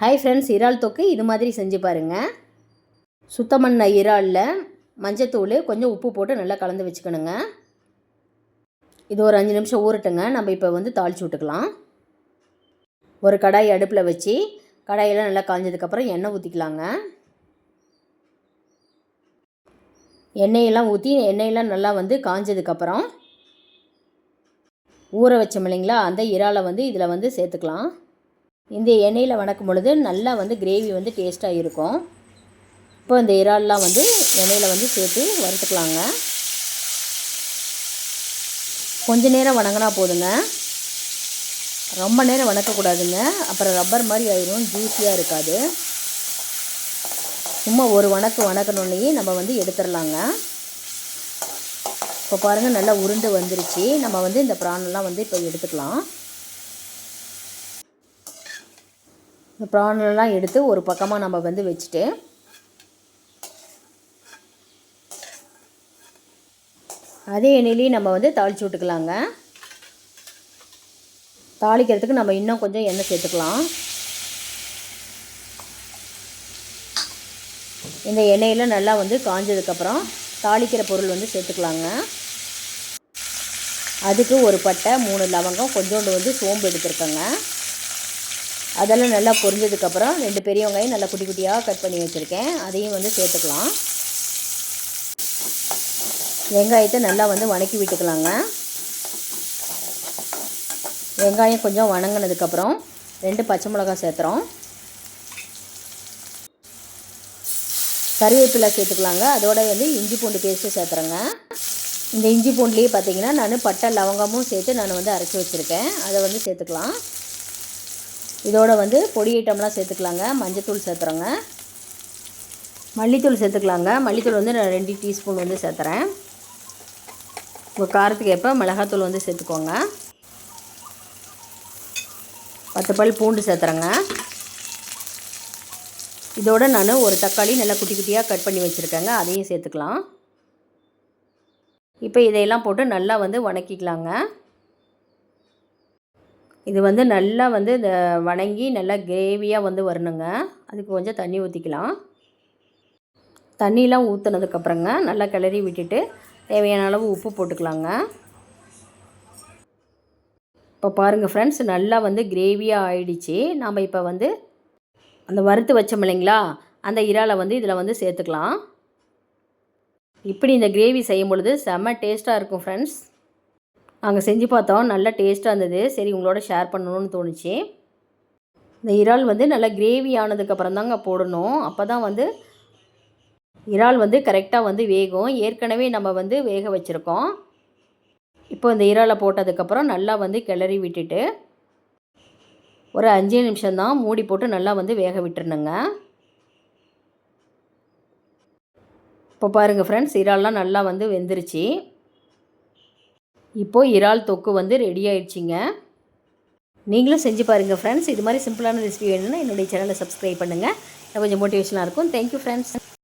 Hi friends இறால் தொக்கு இது மாதிரி செஞ்சு பாருங்கள் சுத்தம் பண்ண இறாலில் மஞ்சத்தூள் கொஞ்சம் உப்பு போட்டு நல்லா கலந்து வச்சுக்கணுங்க. இது ஒரு அஞ்சு நிமிஷம் ஊறட்டுங்க. நம்ம இப்போ வந்து தாளிச்சு விட்டுக்கலாம். ஒரு கடாய் அடுப்பில் வச்சு கடாயெல்லாம் நல்லா காய்ஞ்சதுக்கப்புறம் எண்ணெய் ஊற்றிக்கலாங்க எண்ணெயெல்லாம் ஊற்றி எண்ணெயெல்லாம் நல்லா வந்து காய்ஞ்சதுக்கப்புறம் ஊற வச்சோம் இல்லைங்களா? அந்த இறாலை வந்து இதில் வந்து சேர்த்துக்கலாம். இந்த எண்ணெயில் வணக்கும் பொழுது நல்லா வந்து கிரேவி வந்து டேஸ்ட்டாக இருக்கும். இப்போ இந்த இறால்லாம் வந்து எண்ணெயில் வந்து சேர்த்து வறுத்துக்கலாங்க. கொஞ்ச நேரம் வணங்கினா போதுங்க. ரொம்ப நேரம் வணக்கக்கூடாதுங்க. அப்புறம் ரப்பர் மாதிரி ஆயிரும் ஜூஸியாக இருக்காது. சும்மா ஒரு வணக்கு வணக்கணுன்னே நம்ம வந்து எடுத்துடலாங்க. இப்போ பாருங்கள் நல்லா உருண்டு வந்துருச்சு. நம்ம வந்து இந்த ப்ரானெல்லாம் வந்து இப்போ எடுத்துக்கலாம். இந்த ப்ரானெல்லாம் எடுத்து ஒரு பக்கமாக நம்ம வந்து வச்சுட்டு அதே எண்ணெயிலையும் நம்ம வந்து தாளித்து விட்டுக்கலாங்க. தாளிக்கிறதுக்கு நம்ம இன்னும் கொஞ்சம் எண்ணெய் சேர்த்துக்கலாம். இந்த எண்ணெயில் நல்லா வந்து காஞ்சதுக்கப்புறம் தாளிக்கிற பொருள் வந்து சேர்த்துக்கலாங்க. அதுக்கு ஒரு பட்டை மூணு லவங்கம் கொஞ்சோண்டு வந்து சோம்பு எடுத்துருக்கேங்க. அதெல்லாம் நல்லா பொரிஞ்சதுக்கப்புறம் ரெண்டு பெரிய வெங்காயம் நல்லா குட்டி குட்டியாக கட் பண்ணி வச்சுருக்கேன். அதையும் வந்து சேர்த்துக்கலாம். வெங்காயத்தை நல்லா வந்து வணக்கி விட்டுக்கலாங்க. வெங்காயம் கொஞ்சம் வணங்கினதுக்கப்புறம் ரெண்டு பச்சை மிளகாய் சேர்த்துறோம். கருவேப்பிலை சேர்த்துக்கலாங்க. அதோட வந்து இஞ்சி பூண்டு பேஸ்ட்டு சேர்த்துறேங்க. இந்த இஞ்சி பூண்டுலேயே பார்த்தீங்கன்னா நான் பட்டை லவங்கமும் சேர்த்து நான் வந்து அரைச்சி வச்சுருக்கேன். அதை வந்து சேர்த்துக்கலாம். இதோடு வந்து பொடி ஐட்டம்லாம் சேர்த்துக்கலாங்க. மஞ்சத்தூள் சேர்த்துறோங்க. மல்லித்தூள் சேர்த்துக்கலாங்க. மல்லித்தூள் வந்து நான் ரெண்டு டீஸ்பூன் வந்து சேர்த்துறேன். உங்கள் காரத்துக்கு எப்போ மிளகாத்தூள் வந்து சேர்த்துக்கோங்க. பத்து பல் பூண்டு சேர்த்துறேங்க. இதோடு நான் ஒரு தக்காளி நல்லா குட்டி குட்டியாக கட் பண்ணி வச்சுருக்கேங்க. அதையும் சேர்த்துக்கலாம். இப்போ இதையெல்லாம் போட்டு நல்லா வந்து வணக்கிக்கலாங்க. இது வந்து நல்லா வந்து இந்த வணங்கி நல்லா கிரேவியாக வந்து வரணுங்க. அதுக்கு கொஞ்சம் தண்ணி ஊற்றிக்கலாம் தண்ணியெலாம் ஊற்றுனதுக்கப்புறங்க நல்லா கிளறி விட்டுட்டு தேவையான அளவு உப்பு போட்டுக்கலாங்க. இப்போ பாருங்கள் ஃப்ரெண்ட்ஸ் நல்லா வந்து கிரேவியாக ஆயிடுச்சு. நாம் இப்போ வந்து அந்த வறுத்து வச்சோம் இல்லைங்களா? அந்த இறாலை வந்து இதில் வந்து சேர்த்துக்கலாம். இப்படி இந்த கிரேவி செய்யும் பொழுது செம்ம டேஸ்ட்டாக இருக்கும் ஃப்ரெண்ட்ஸ் நாங்கள் செஞ்சு பார்த்தோம். நல்லா டேஸ்ட்டாக இருந்தது. சரி உங்களோட ஷேர் பண்ணணும்னு தோணுச்சு. இந்த இறால் வந்து நல்லா கிரேவி ஆனதுக்கப்புறம் தாங்க போடணும். அப்போ தான் வந்து இறால் வந்து கரெக்டாக வந்து வேகும். ஏற்கனவே நம்ம வந்து வேக வச்சுருக்கோம். இப்போ இந்த இறாலை போட்டதுக்கப்புறம் நல்லா வந்து கிளறி விட்டுட்டு ஒரு அஞ்சே நிமிஷம்தான் மூடி போட்டு நல்லா வந்து வேக விட்டுருணுங்க இப்போ பாருங்கள் ஃப்ரெண்ட்ஸ் இறால்லாம் நல்லா வந்து வெந்துருச்சு. இப்போது இறால் தொக்கு வந்து ரெடி ஆயிடுச்சிங்க. நீங்களும் செஞ்சு பாருங்கள் ஃப்ரெண்ட்ஸ் இது மாதிரி சிம்பிளான ரெசிபி வேணும்னா என்னுடைய சேனலை சப்ஸ்கிரைப் பண்ணுங்கள் கொஞ்சம் மோட்டிவேஷனாக இருக்கும். Thank you friends